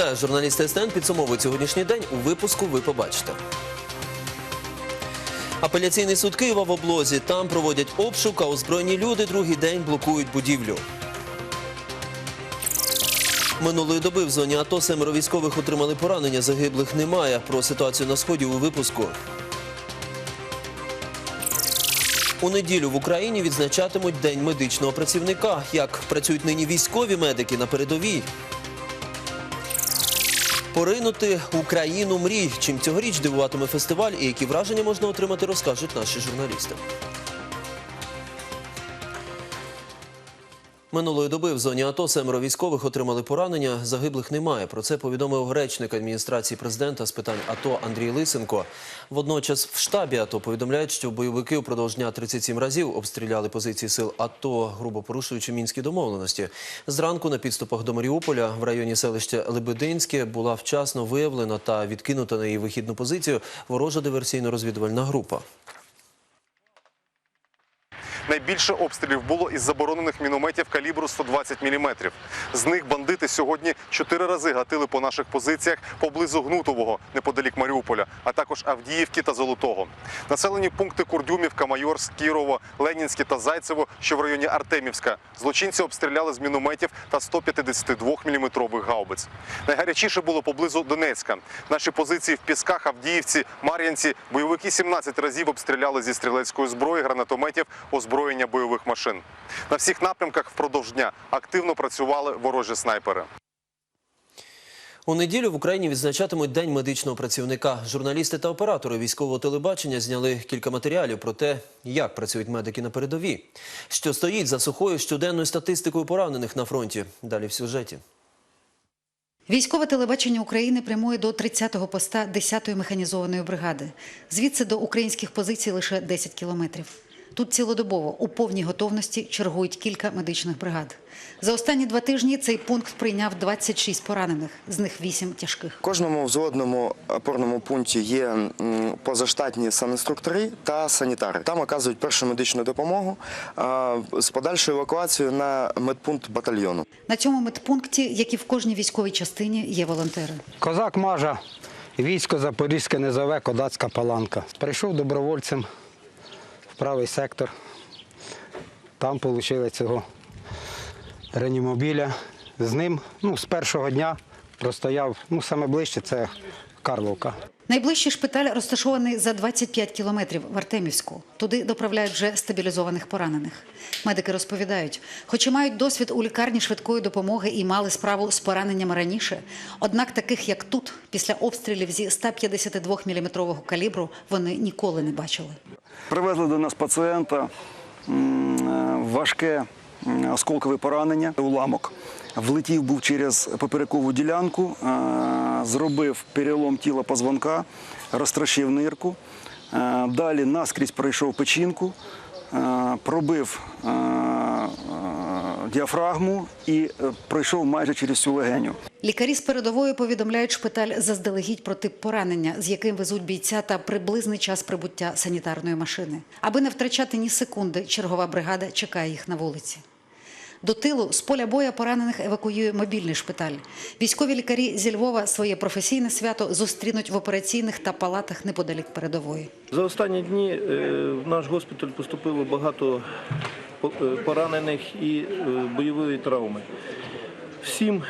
Вітаю, журналісти СТН підсумовують сьогоднішній день. У випуску ви побачите. Апеляційний суд Києва в облозі. Там проводять обшук, а озброєні люди другий день блокують будівлю. Минулої доби в зоні АТО семеро військових отримали поранення, загиблих немає. Про ситуацію на сході у випуску. У неділю в Україні відзначатимуть День медичного працівника. Як працюють нині військові медики на передовій? Поринути Україну мрій. Чим цьогоріч дивуватиме фестиваль і які враження можна отримати, розкажуть наші журналісти. Минулої доби в зоні АТО семеро військових отримали поранення. Загиблих немає. Про це повідомив речник адміністрації президента з питань АТО Андрій Лисенко. Водночас в штабі АТО повідомляють, що бойовики впродовж дня 37 разів обстріляли позиції сил АТО, грубо порушуючи мінські домовленості. Зранку на підступах до Маріуполя в районі селища Лебединське була вчасно виявлена та відкинута на її вихідну позицію ворожа диверсійно-розвідувальна група. Найбільше обстрілів було із заборонених мінометів калібру 120 мм. З них бандити сьогодні чотири рази гатили по наших позиціях поблизу Гнутового, неподалік Маріуполя, а також Авдіївки та Золотого. Населені пункти Курдюмівка, Майорськ, Кірово, Ленінське та Зайцево, що в районі Артемівська. Злочинці обстріляли з мінометів та 152 мм гаубиць. Найгарячіше було поблизу Донецька. Наші позиції в Пісках, Авдіївці, Мар'янці бойовики 17 разів обстріляли зі стрілецької зброї, гранатометів, озброєння бойових машин. На всіх напрямках впродовж дня активно працювали ворожі снайпери. У неділю в Україні відзначатимуть День медичного працівника. Журналісти та оператори військового телебачення зняли кілька матеріалів про те, як працюють медики на передовій. Що стоїть за сухою щоденною статистикою поранених на фронті. Далі в сюжеті. Військове телебачення України прямує до 30-го поста 10-ї механізованої бригади. Звідси до українських позицій лише 10 кілометрів. Тут цілодобово у повній готовності чергують кілька медичних бригад. За останні два тижні цей пункт прийняв 26 поранених, з них 8 тяжких. В кожному взводному опорному пункті є позаштатні санінструктори та санітари. Там оказують першу медичну допомогу з подальшою евакуацією на медпункт батальйону. На цьому медпункті, як і в кожній військовій частині, є волонтери. Козак Мажа, військо Запорізьке низове, Кодацька паланка. Прийшов добровольцем правий сектор. Там отримали цього реанімобіля. З ним ну, з першого дня простояв, ну, саме ближче це Карловка. Найближчий шпиталь розташований за 25 кілометрів в Артемівську. Туди доправляють вже стабілізованих поранених. Медики розповідають, хоч і мають досвід у лікарні швидкої допомоги і мали справу з пораненнями раніше, однак таких, як тут, після обстрілів зі 152-мм калібру, вони ніколи не бачили. Привезли до нас пацієнта е, важке осколкове поранення, уламок. Влетів був через поперекову ділянку, е, зробив перелом тіла позвонка, розтрощив нирку. Е, Далі наскрізь пройшов печінку, е, пробив діафрагму і пройшов майже через всю легеню. Лікарі з передової повідомляють шпиталь заздалегідь про тип поранення, з яким везуть бійця та приблизний час прибуття санітарної машини. Аби не втрачати ні секунди, чергова бригада чекає їх на вулиці. До тилу з поля боя поранених евакуює мобільний шпиталь. Військові лікарі зі Львова своє професійне свято зустрінуть в операційних та палатах неподалік передової. За останні дні е, в наш госпіталь поступило багато е, поранених і е, бойової травми. Всім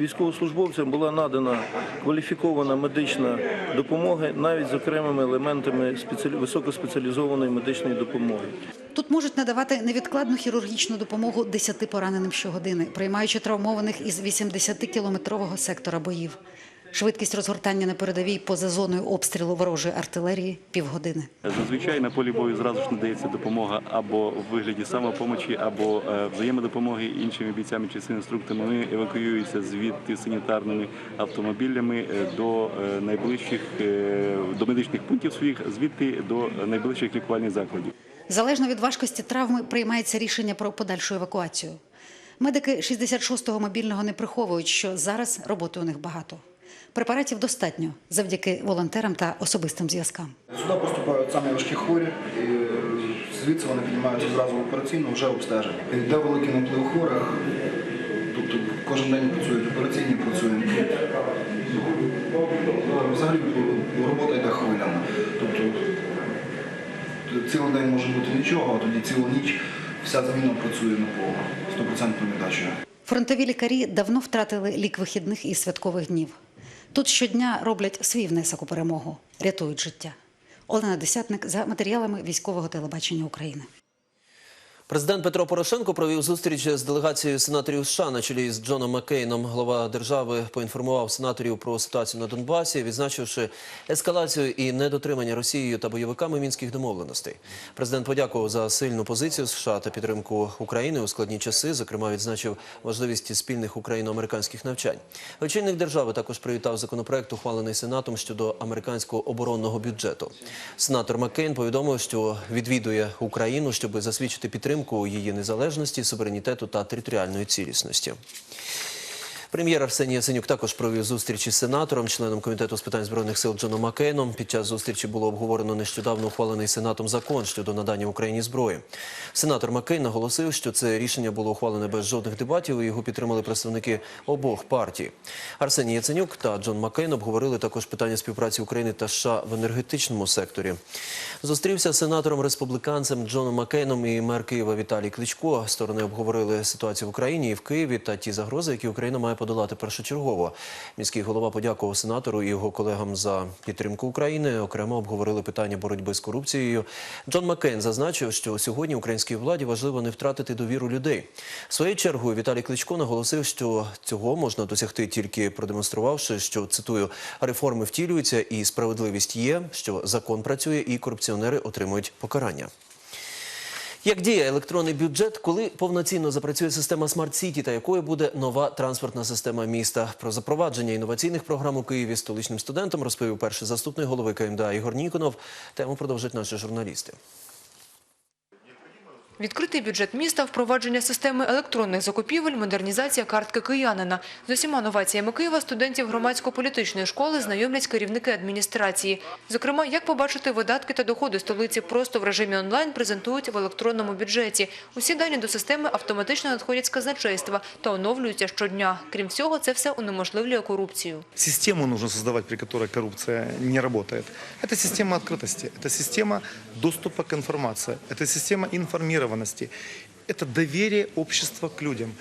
військовослужбовцям була надана кваліфікована медична допомога, навіть з окремими елементами спеціалі- високоспеціалізованої медичної допомоги. Тут можуть надавати невідкладну хірургічну допомогу 10 пораненим щогодини, приймаючи травмованих із 80-кілометрового сектора боїв. Швидкість розгортання на передовій поза зоною обстрілу ворожої артилерії півгодини. Зазвичай на полі бою зразу ж надається допомога або в вигляді самопомочі, або е, взаємодопомоги іншими бійцями чи інструкторами. Вони евакуюються звідти санітарними автомобілями е, до е, найближчих до медичних пунктів своїх, звідти до найближчих лікувальних закладів. Залежно від важкості травми приймається рішення про подальшу евакуацію. Медики 66-го мобільного не приховують, що зараз роботи у них багато. Препаратів достатньо завдяки волонтерам та особистим зв'язкам. Сюди поступають самі важкі хворі, і звідси вони піднімаються зразу в операційну вже обстеження. Йде великий наплив хворих, тобто кожен день працюють, операційні працюємо. Взагалі робота йде хвиляна. Тобто цілий день може бути нічого, а тоді цілу ніч вся зміна працює на повну, 100% віддачею. Фронтові лікарі давно втратили лік вихідних і святкових днів. Тут щодня роблять свій внесок у перемогу, рятують життя. Олена Десятник за матеріалами військового телебачення України. Президент Петро Порошенко провів зустріч з делегацією сенаторів США на чолі з Джоном Маккейном. Глава держави поінформував сенаторів про ситуацію на Донбасі, відзначивши ескалацію і недотримання Росією та бойовиками мінських домовленостей. Президент подякував за сильну позицію США та підтримку України у складні часи. Зокрема, відзначив важливість спільних україно-американських навчань. Очільник держави також привітав законопроект, ухвалений сенатом щодо американського оборонного бюджету. Сенатор Маккейн повідомив, що відвідує Україну, щоб засвідчити підтримку її незалежності, суверенітету та територіальної цілісності. Прем'єр Арсеній Яценюк також провів зустріч із сенатором, членом комітету з питань збройних сил Джоном Маккейном. Під час зустрічі було обговорено нещодавно ухвалений сенатом закон щодо надання Україні зброї. Сенатор Маккейн наголосив, що це рішення було ухвалене без жодних дебатів. і Його підтримали представники обох партій. Арсеній Яценюк та Джон Маккейн обговорили також питання співпраці України та США в енергетичному секторі. Зустрівся з сенатором-республіканцем Джоном Маккейном і мер Києва Віталій Кличко. Сторони обговорили ситуацію в Україні і в Києві та ті загрози, які Україна має подолати першочергово. Міський голова подякував сенатору і його колегам за підтримку України. Окремо обговорили питання боротьби з корупцією. Джон Маккейн зазначив, що сьогодні українській владі важливо не втратити довіру людей. Своєю чергою Віталій Кличко наголосив, що цього можна досягти тільки продемонструвавши, що цитую реформи втілюються і справедливість є, що закон працює і корупціонери отримують покарання. Як діє електронний бюджет, коли повноцінно запрацює система Смарт Сіті та якою буде нова транспортна система міста? Про запровадження інноваційних програм у Києві столичним студентам розповів перший заступник голови КМДА Ігор Ніконов. Тему продовжать наші журналісти. Відкритий бюджет міста, впровадження системи електронних закупівель, модернізація картки киянина. З усіма новаціями Києва студентів громадсько-політичної школи знайомлять керівники адміністрації. Зокрема, як побачити видатки та доходи столиці просто в режимі онлайн презентують в електронному бюджеті. Усі дані до системи автоматично надходять з казначейства та оновлюються щодня. Крім всього, це все унеможливлює корупцію. Систему нужно создавать, при которой коррупция не работает. Это система открытости, это система доступа к информации, это система информированности, это доверие общества к людям.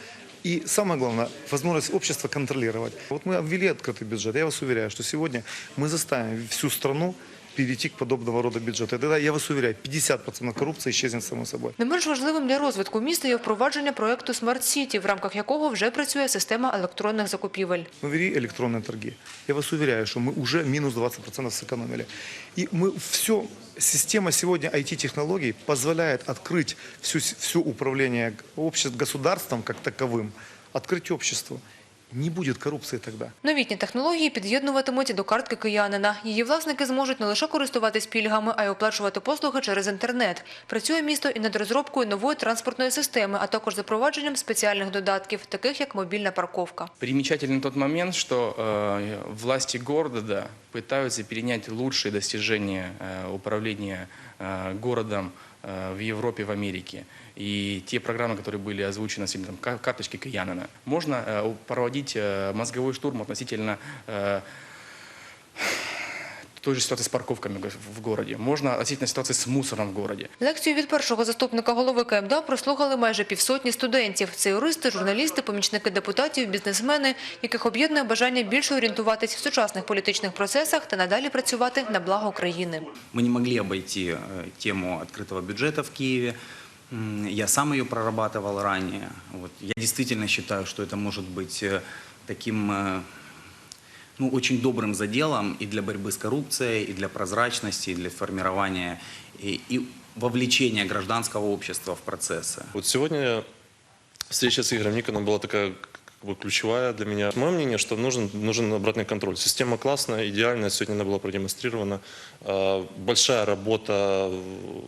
И самое главное, возможность общества контролировать. Вот мы ввели открытый бюджет. Я вас уверяю, что сегодня мы заставим всю страну перейти к подобного рода бюджету. И тогда, я вас уверяю, 50% коррупции исчезнет само собой. Не менш важливим для розвитку міста є впровадження проекту «Смарт Сіті», в рамках якого вже працює система електронних закупівель. Мы ввели электронные торги. Я вас уверяю, что мы уже минус 20% сэкономили. И мы все, система сегодня IT-технологий позволяет открыть всю, все управление обществом, государством как таковым, открыть обществу. Не будет коррупции тогда. Новітні технології під'єднуватимуть до картки киянина. Її власники зможуть не лише користуватись пільгами, а й оплачувати послуги через інтернет. Працює місто і над розробкою нової транспортної системи, а також запровадженням спеціальних додатків, таких як мобільна парковка. Примечателен тот момент, что э, власти города да, пытаются перенять лучшие достижения э, управления э, городом э, в Европе, в Америке. И те программы, которые были озвучены, особенно там, ка- карточки Киянина, можно э, проводить э, мозговой штурм относительно э, той же ситуации с парковками в городе. Можно относительно ситуации с мусором в городе. Лекцію від першого заступника голови КМДА прослухали майже півсотні студентів. Це юристи, журналісти, помічники депутатів, бізнесмени, яких об'єднує бажання більше орієнтуватись в сучасних політичних процесах та надалі працювати на благо країни. Мы не могли обойти э, тему открытого бюджета в Киеве. М, Я сам ее прорабатывал ранее. Вот. Я действительно считаю, что это может быть э, таким э, ну, очень добрым заделом и для борьбы с коррупцией, и для прозрачности, и для формирования и, и вовлечения гражданского общества в процессы. Вот сегодня встреча с Игорем Никоном была такая как бы ключевая для меня. Мое мнение, что нужен, нужен обратный контроль. Система классная, идеальная, сегодня она была продемонстрирована. А, Большая работа, э,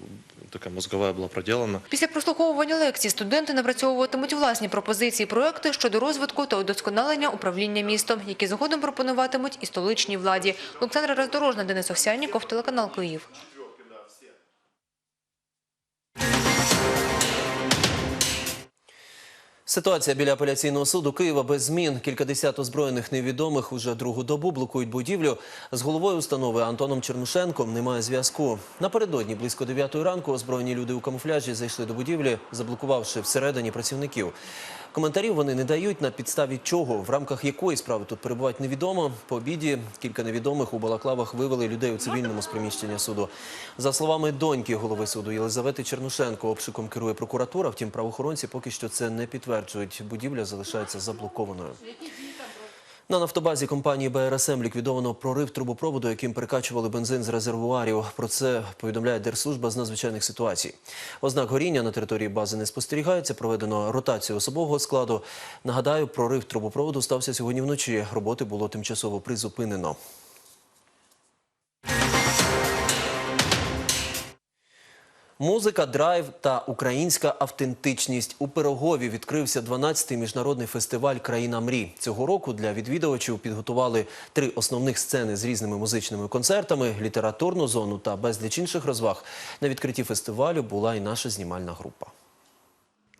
такая мозговая была проделана. Після прослуховування лекцій студенти напрацьовуватимуть власні пропозиції, проекти щодо розвитку та удосконалення управління містом, які згодом пропонуватимуть і столичній владі. Олександра Роздорожна, Денис Овсянніков, телеканал Київ. Ситуація біля апеляційного суду Києва без змін. Кількадесят озброєних невідомих уже другу добу блокують будівлю. З головою установи Антоном Чернушенком немає зв'язку. Напередодні близько 9 ранку озброєні люди у камуфляжі зайшли до будівлі, заблокувавши всередині працівників. Коментарів вони не дають на підставі чого, в рамках якої справи тут перебувають невідомо. По обіді кілька невідомих у балаклавах вивели людей у цивільному з приміщення суду. За словами доньки голови суду Єлизавети Чернушенко, обшуком керує прокуратура. Втім, правоохоронці поки що це не підтверджують. Будівля залишається заблокованою. На нафтобазі компанії БРСМ ліквідовано прорив трубопроводу, яким перекачували бензин з резервуарів. Про це повідомляє Держслужба з надзвичайних ситуацій. Ознак горіння на території бази не спостерігається. Проведено ротацію особового складу. Нагадаю, прорив трубопроводу стався сьогодні вночі. Роботи було тимчасово призупинено. Музика, драйв та українська автентичність у Пирогові відкрився 12-й міжнародний фестиваль Країна мрій. Цього року для відвідувачів підготували три основних сцени з різними музичними концертами, літературну зону та безліч інших розваг. На відкритті фестивалю була і наша знімальна група.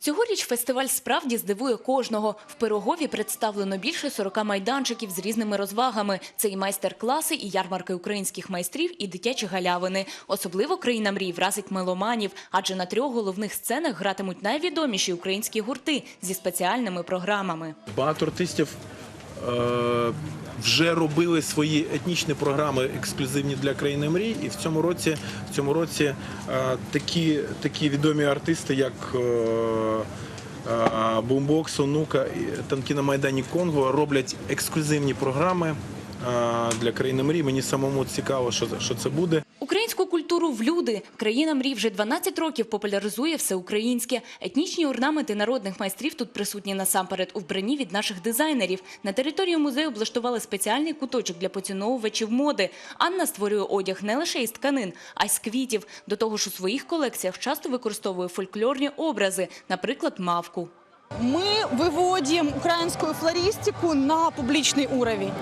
Цьогоріч фестиваль справді здивує кожного. В Пирогові представлено більше 40 майданчиків з різними розвагами. Це і майстер-класи, і ярмарки українських майстрів, і дитячі галявини. Особливо країна мрій вразить меломанів, адже на трьох головних сценах гратимуть найвідоміші українські гурти зі спеціальними програмами. Багато артистів вже робили свої етнічні програми ексклюзивні для країни мрій. І в цьому році, в цьому році е, такі, такі відомі артисти, як е, е, Бумбокс, Онука, танки на Майдані Конго, роблять ексклюзивні програми е, для країни мрій. Мені самому цікаво, що, що це буде. Українську культуру в люди. Країна мрій вже 12 років популяризує все українське. Етнічні орнаменти народних майстрів тут присутні насамперед у вбранні від наших дизайнерів. На території музею облаштували спеціальний куточок для поціновувачів моди. Анна створює одяг не лише із тканин, а й з квітів. До того ж у своїх колекціях часто використовує фольклорні образи, наприклад, мавку. Мы выводим украинскую флористику на публичный уровень.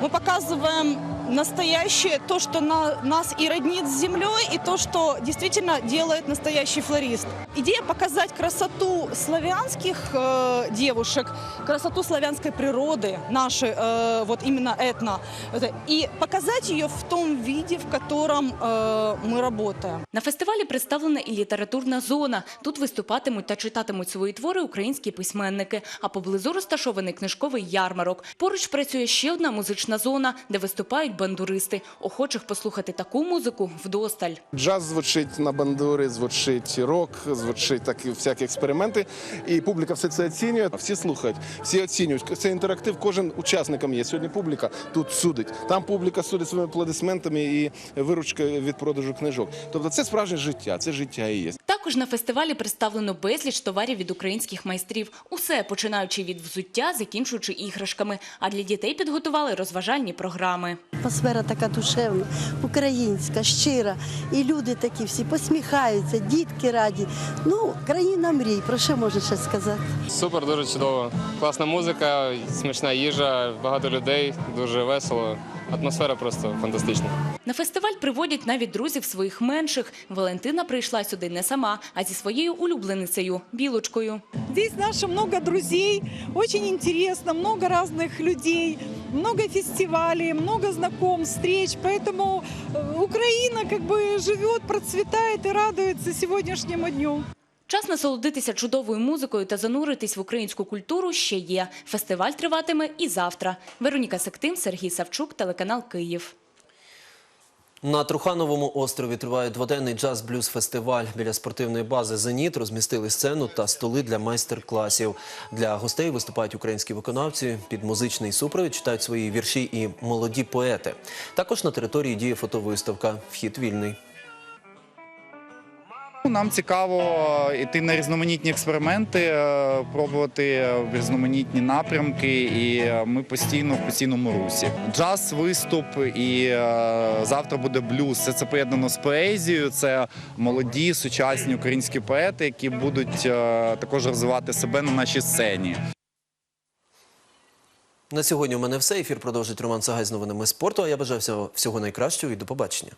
Мы показываем настоящее, то, что на- нас и роднит с землей, и то, что действительно делает настоящий флорист. Идея показать красоту славянских э, девушек, красоту славянской природы, нашей, э, вот именно этно, это, и показать ее в том виде, в котором э, мы работаем. На фестивалі представлена і літературна зона. Тут виступатимуть та читатимуть свої твори українські письменники. А поблизу розташований книжковий ярмарок. Поруч працює ще одна музична зона, де виступають бандуристи. Охочих послухати таку музику вдосталь. Джаз звучить на бандури, звучить рок, звучить такі всякі експерименти. І публіка все це оцінює. Всі слухають, всі оцінюють. Це інтерактив. Кожен учасником є. Сьогодні публіка тут судить. Там публіка судить своїми аплодисментами і виручкою від продажу книжок. Тобто це справжнє життя, це життя і є. Також на фестивалі представлено безліч товарів від українських майстрів. Усе починаючи від взуття, закінчуючи іграшками. А для дітей підготували розважальні програми. Атмосфера така душевна, українська, щира. І люди такі всі посміхаються, дітки раді. Ну, країна мрій, про що можна ще сказати? Супер, дуже чудово. Класна музика, смачна їжа, багато людей, дуже весело. Атмосфера просто фантастична. На фестиваль приводять навіть друзів своїх менших. Валентина прийшла сюди не сама, а зі своєю улюбленицею – білочкою. Здесь наше много друзей, очень интересно, много разных людей, много фестивалей, много знакомств, встреч. Поэтому э, Украина как бы живет, процветает и радуется сегодняшнему дню. Час насолодитися чудовою музикою та зануритись в українську культуру ще є. Фестиваль триватиме і завтра. Вероніка Сектим, Сергій Савчук, телеканал Київ. На Трухановому острові триває дводенний джаз-блюз-фестиваль. Біля спортивної бази «Зеніт» розмістили сцену та столи для майстер-класів. Для гостей виступають українські виконавці. Під музичний супровід читають свої вірші і молоді поети. Також на території діє фотовиставка «Вхід вільний». Нам цікаво йти на різноманітні експерименти, е, пробувати різноманітні напрямки, і ми постійно в постійному русі. Джаз, виступ і е, завтра буде блюз. Все це поєднано з поезією. Це молоді сучасні українські поети, які будуть е, також розвивати себе на нашій сцені. На сьогодні у мене все. Ефір продовжить Роман Сагай з новинами спорту. А я бажаю всього найкращого і до побачення.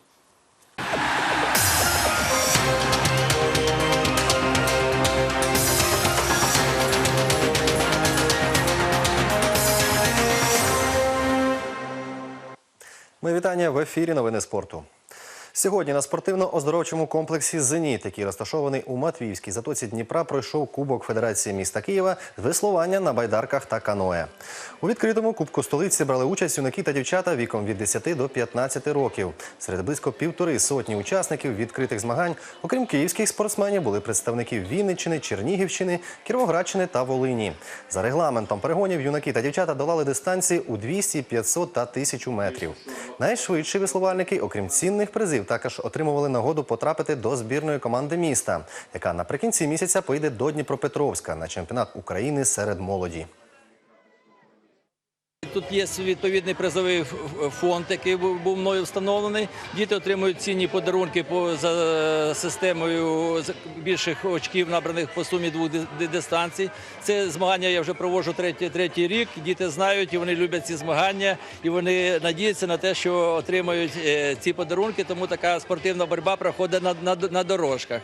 Мої вітання в ефірі Новини спорту. Сьогодні на спортивно-оздоровчому комплексі Зеніт, який розташований у Матвіївській затоці Дніпра, пройшов Кубок Федерації міста Києва з веслування на байдарках та каное. У відкритому кубку столиці брали участь юнаки та дівчата віком від 10 до 15 років. Серед близько півтори сотні учасників відкритих змагань, окрім київських спортсменів, були представники Вінниччини, Чернігівщини, Кіровоградщини та Волині. За регламентом перегонів юнаки та дівчата долали дистанції у 200, 500 та 1000 метрів. Найшвидші веслувальники, окрім цінних призів, також отримували нагоду потрапити до збірної команди міста, яка наприкінці місяця поїде до Дніпропетровська на чемпіонат України серед молоді. Тут є відповідний призовий фонд, який був мною встановлений. Діти отримують цінні подарунки по за системою більших очків, набраних по сумі двох ди- ди- дистанцій. Це змагання я вже проводжу третій, третій рік. Діти знають і вони люблять ці змагання, і вони надіються на те, що отримають е, ці подарунки. Тому така спортивна боротьба проходить на дорожках.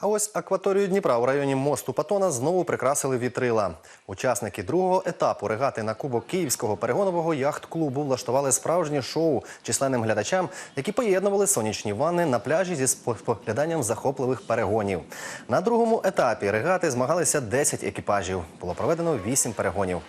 А ось акваторію Дніпра у районі мосту Патона знову прикрасили вітрила. Учасники другого етапу регати на кубок Київського перегонового яхт-клубу влаштували справжнє шоу численним глядачам, які поєднували сонячні ванни на пляжі зі спогляданням захопливих перегонів. На другому етапі регати змагалися 10 екіпажів. Було проведено 8 перегонів.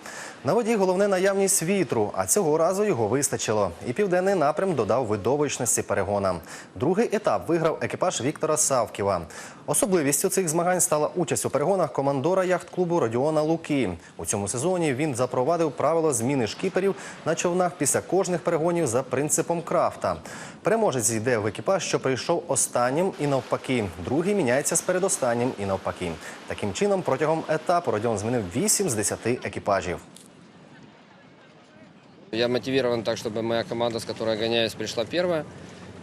На воді головне наявність вітру, а цього разу його вистачило. І південний напрям додав видовищності перегона. Другий етап виграв екіпаж Віктора Савківа. Особливістю цих змагань стала участь у перегонах командора яхт-клубу Родіона Луки. У цьому сезоні він запровадив правило зміни шкіперів на човнах після кожних перегонів за принципом крафта. Переможець йде в екіпаж, що прийшов останнім і навпаки. Другий міняється з передостаннім і навпаки. Таким чином, протягом етапу Родіон змінив 8 з 10 екіпажів. Я мотивирован так, чтобы моя команда, с которой я гоняюсь, пришла первая.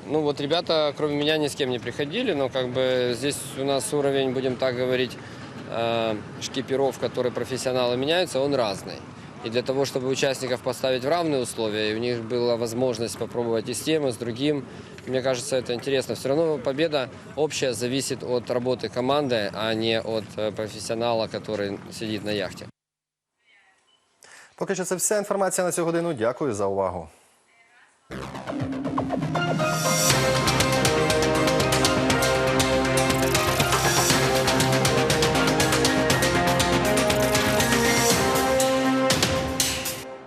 Ну вот ребята, кроме меня, ни с кем не приходили, но как бы здесь у нас уровень, будем так говорить, э, шкиперов, которые профессионалы меняются, он разный. И для того, чтобы участников поставить в равные условия, и у них была возможность попробовать и с тем, и с другим, мне кажется, это интересно. Все равно победа общая зависит от работы команды, а не от э, профессионала, который сидит на яхте. Поки що це вся інформація на цю годину. Дякую за увагу.